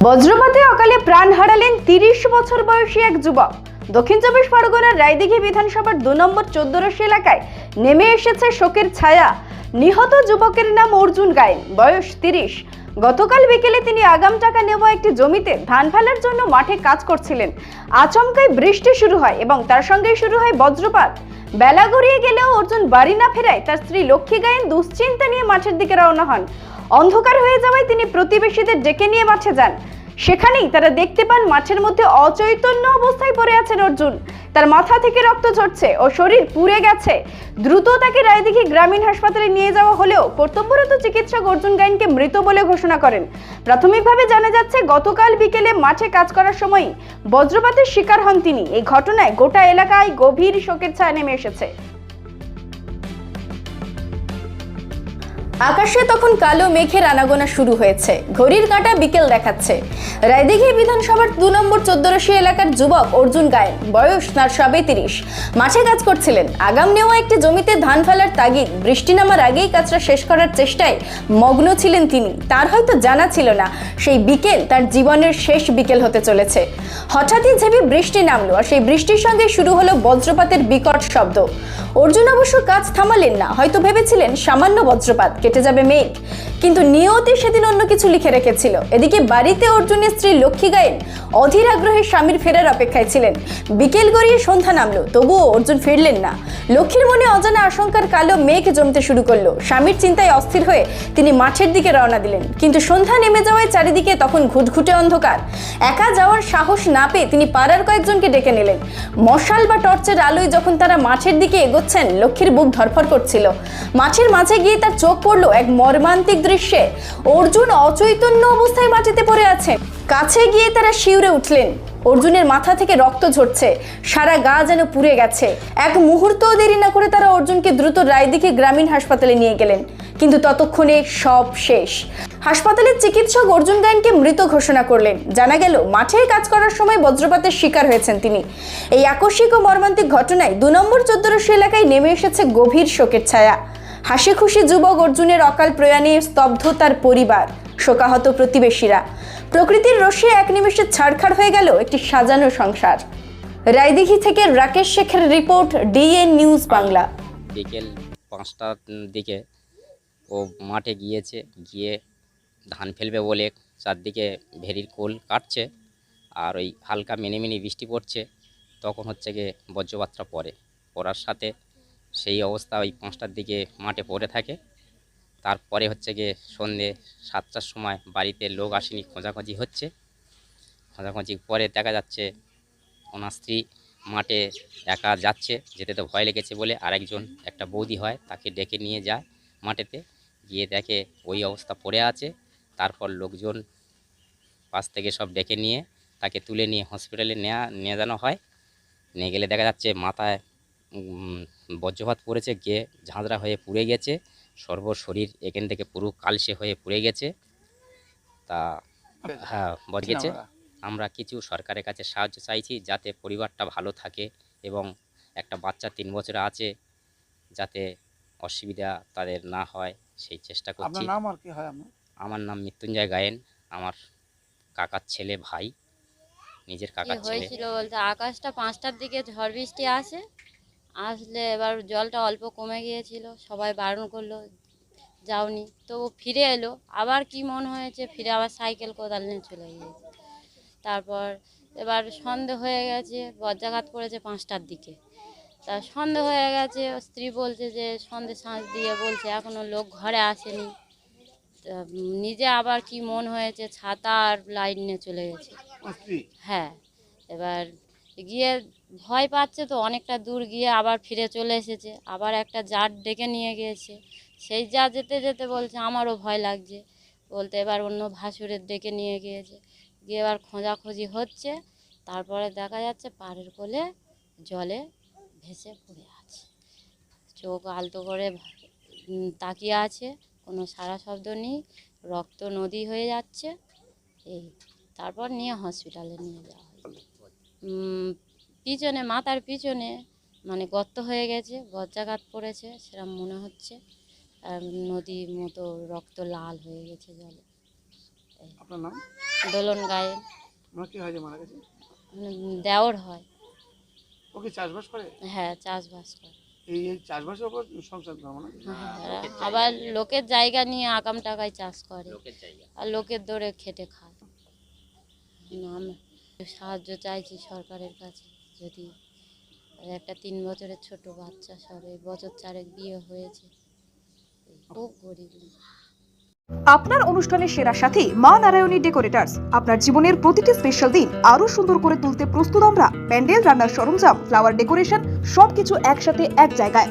বজ্রপাতে অকালে প্রাণ হারালেন তিরিশ বছর বয়সী এক যুবক। দক্ষিণ চব্বিশ পরগনার রায়দিঘি বিধানসভার দু নম্বর চোদ্দরশি এলাকায় নেমে এসেছে শোকের ছায়া। নিহত যুবকের নাম অর্জুন গায়েন, বয়স তিরিশ। গতকাল বিকেলে তিনি আগাম টাকা নেওয়া একটি জমিতে ধান ফেলার জন্য মাঠে কাজ করছিলেন। আচমকায় বৃষ্টি শুরু হয় এবং তার সঙ্গেই শুরু হয় বজ্রপাত। বেলা গড়িয়ে গেলেও অর্জুন বাড়ি না ফেরায় তার স্ত্রী লক্ষ্মী গায়েন দুশ্চিন্তা নিয়ে মাঠের দিকে রওনা হন। অন্ধকার হয়ে যাওয়ায় তিনি প্রতিবেশীদের ডেকে নিয়ে মাঠে যান। সেখানেই তারা দেখতে পান মাঠের মধ্যে অচৈতন্য অবস্থায় পড়ে আছেন অর্জুন। তার মাথা থেকে রক্ত ঝরছে ও শরীর পুড়ে গেছে। দ্রুত তাকে রায়দিঘি গ্রামীণ হাসপাতালে নিয়ে যাওয়া হলেও কর্তব্যরত চিকিৎসক অর্জুন গাইনকে মৃত বলে ঘোষণা করেন। প্রাথমিকভাবে জানা যাচ্ছে, গতকাল বিকেলে মাঠে কাজ করার সময় বজ্রপাতের শিকার হন তিনি। এই ঘটনায় গোটা এলাকায় গভীর শোকের ছায়া নেমে এসেছে। আকাশে তখন কালো মেঘের আনাগোনা শুরু হয়েছে। ঘড়ির কাঁটা বিকেল দেখাচ্ছে। রায়দিঘি বিধানসভার দু নম্বর চোদ্দরশি এলাকার যুবক অর্জুন গায়েন, বয়স তার সবে তিরিশ। মাঠে কাজ করছিলেন। আগাম নেওয়া একটি জমিতে ধান ফেলার তাগিদ, বৃষ্টি নামার আগেই কাজটা শেষ করার চেষ্টায় মগ্ন ছিলেন তিনি। তার হয়তো জানা ছিল না, সেই বিকেল তার জীবনের শেষ বিকেল হতে চলেছে। হঠাৎই ঝেপে বৃষ্টি নামলো আর সেই বৃষ্টির সঙ্গে শুরু হলো বজ্রপাতের বিকট শব্দ। অর্জুন অবশ্য কাজ থামালেন না, হয়তো ভেবেছিলেন সামান্য বজ্রপাত কেটে যাবে মেঘ কিন্তু নিয়তি সেদিন অন্য কিছু লিখে রেখেছিল। এদিকে বাড়িতে অর্জুনের স্ত্রী লক্ষ্মী গায়েন অধীর আগ্রহে স্বামীর ফেরার অপেক্ষায় ছিলেন। বিকেল গড়িয়ে সন্ধ্যা নামলো, তবুও অর্জুন ফিরলেন না। লক্ষ্মীর মনে অজানা আশঙ্কার কালো মেঘ জমতে শুরু করল। স্বামীর চিন্তায় অস্থির হয়ে তিনি মাঠের দিকে রওনা দিলেন। কিন্তু সন্ধ্যা নেমে যাওয়ায় চারিদিকে তখন ঘুটঘুটে অন্ধকার। একা যাওয়ার সাহস না পেয়ে তিনি পাড়ার কয়েকজনকে ডেকে নিলেন। মশাল বা টর্চের আলোয় যখন তারা মাঠের দিকে এগোচ্ছেন, লক্ষ্মীর বুক ধরফর করছিল। মাঠের মাঝে গিয়ে তার চোখ পড়ল এক মর্মান্তিক দৃশ্যে। অর্জুন অচৈতন্য অবস্থায় মাটিতে পড়ে আছেন কাছে গিয়ে তারা শিউরে উঠলেন। অর্জুনের মাথা থেকে রক্ত ঝরছে। সারা গা যেন পুড়ে গেছে। এক মুহূর্তও দেরি না করে তারা অর্জুনকে দ্রুত রায়দিঘি গ্রামীণ হাসপাতালে নিয়ে গেলেন। কিন্তু ততক্ষণে সব শেষ। হাসপাতালের চিকিৎসক অর্জুন গায়নকে মৃত ঘোষণা করলেন। জানা গেল, মাঠে কাজ করার সময় বজ্রপাতের শিকার হয়েছেন তিনি। এই আকস্মিক ও মর্মান্তিক ঘটনায় দু নম্বর চোদ্দরশি এলাকায় নেমে এসেছে গভীর শোকের ছায়া। হাসি খুশি যুবক অর্জুনের অকাল প্রয়াণে স্তব্ধ তার পরিবার, শোকাহত প্রতিবেশীরা। প্রকৃতির রসে এক নিমেষে ছাড়খাড় হয়ে গেল একটি সাজানো সংসার। রায়দিঘি থেকে রাকেশ শেখের রিপোর্ট, ডিএন নিউজ বাংলা। বিকেল পাঁচটার দিকে ও মাঠে গিয়েছে, গিয়ে ধান ফেলবে বলে চারদিকে ভেরির কোল কাটছে আর ওই হালকা মিনি মিনি বৃষ্টি পড়ছে। তখন হচ্ছে গিয়ে বজ্রপাতটা পড়ে। পড়ার সাথে সেই অবস্থা ওই পাঁচটার দিকে মাঠে পড়ে থাকে। তারপরে হচ্ছে গিয়ে সন্ধে সাতটার সময় বাড়িতে লোক আসেনি, খোঁজাখুঁজি হচ্ছে। খোঁজাখুঁজি পরে দেখা যাচ্ছে ওনার স্ত্রী মাঠে একা যাচ্ছে, যেতে তো ভয় লেগেছে বলে আরেকজন, একটা বৌদি হয়, তাকে ডেকে নিয়ে যায় মাঠেতে। গিয়ে দেখে ওই অবস্থা পড়ে আছে। তারপর লোকজন পাশ থেকে সব ডেকে নিয়ে তাকে তুলে নিয়ে হসপিটালে নেওয়া নিয়ে যাওয়া হয়। নিয়ে গেলে দেখা যাচ্ছে মাথায় বজ্রপাত পড়েছে গিয়ে ঝাঁঝরা হয়ে পুড়ে গেছে। সর্ব শরীর এখান থেকে পুরো কালসে হয়ে পুড়ে গেছে। তা হ্যাঁ বজ গেছে। আমরা কিছু সরকারের কাছে সাহায্য চাইছি যাতে পরিবারটা ভালো থাকে এবং একটা বাচ্চা তিন বছর আছে যাতে অসুবিধা তাদের না হয় সেই চেষ্টা করছি। নাম আর কি হয় আমার নাম মৃত্যুঞ্জয় গায়েন। আমার কাকার ছেলে ভাই নিজের কাকার ছেলে। হয়েছিল বলতে? আকাশটা পাঁচটার দিকে ঝড় বৃষ্টি আসে। আসলে এবার জলটা অল্প কমে গিয়েছিল সবাই বারণ করল যাওনি। তো ফিরে এলো আবার কি মন হয়েছে ফিরে আবার সাইকেল কোদাল নিয়ে চলে গিয়েছে। তারপর এবার সন্ধে হয়ে গেছে বজ্রাঘাত পড়েছে পাঁচটার দিকে। তা সন্ধে হয়ে গেছে স্ত্রী বলছে যে সন্ধে সাঁঝ দিয়ে বলছে এখনও লোক ঘরে আসেনি। তা নিজে আবার কি মন হয়েছে ছাতা আর লাইট নিয়ে চলে গেছে। হ্যাঁ এবার গিয়ে ভয় পাচ্ছে তো, অনেকটা দূর গিয়ে আবার ফিরে চলে এসেছে। আবার একটা জার ডেকে নিয়ে গিয়েছে। সেই যা যেতে যেতে বলছে, আমারও ভয় লাগছে। বলতে এবার অন্য ভাসুরের ডেকে নিয়ে গিয়েছে। গিয়ে এবার খোঁজাখুঁজি হচ্ছে। তারপরে দেখা যাচ্ছে পাড়ের কোলে জলে ভেসে পড়ে আছে। চোখ আলতো করে তাকিয়ে আছে। কোনো সারা শব্দ নেই। রক্ত নদী হয়ে যাচ্ছে। এই, তারপর নিয়ে হসপিটালে নিয়ে যাওয়া পিছনে মাথার পিছনে মানে গর্ত হয়ে গেছে বজ্রাঘাত পড়েছে সেরকম মনে হচ্ছে। আর নদীর মতো রক্ত লাল হয়ে গেছে জলে। আপনার নাম? দোলন গায়ে। কি হয় যে মারা গেছে? দেওর হয়। ও কি চাষবাস করে? হ্যাঁ চাষবাস করে। এই চাষবাসের উপর সংসার হ্যাঁ, আবার লোকের জায়গা নিয়ে আকাম টাকায় চাষ করে। আর লোকের দৌড়ে খেটে খায়। না, আমি সাহায্য চাইছি সরকারের কাছে। যদি একটা তিন বছরের ছোট বাচ্চা সবে বছর চারেক বিয়ে হয়েছে খুব গরিব আপনার অনুষ্ঠানের সেরা সাথী মা নারায়ণী ডেকোরেটার্স। আপনার জীবনের প্রতিটি স্পেশাল দিন আরও সুন্দর করে তুলতে প্রস্তুত আমরা। প্যান্ডেল, রান্নার সরঞ্জাম ফ্লাওয়ার ডেকোরেশন সবকিছু একসাথে এক জায়গায়।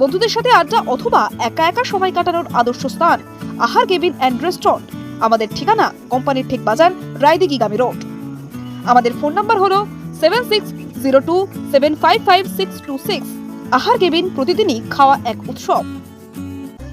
বন্ধুদের সাথে আড্ডা অথবা একা একা সময় কাটানোর আদর্শ স্থান আহার গেবিন অ্যান্ড রেস্টুরেন্ট, আমাদের ঠিকানা কোম্পানির ঠিক বাজার রায়দিঘি গামী রোড। আমাদের ফোন নাম্বার হলো seven six zero two seven five five six two six. Ahar cabin প্রতিদিনই খাওয়া এক উৎসব।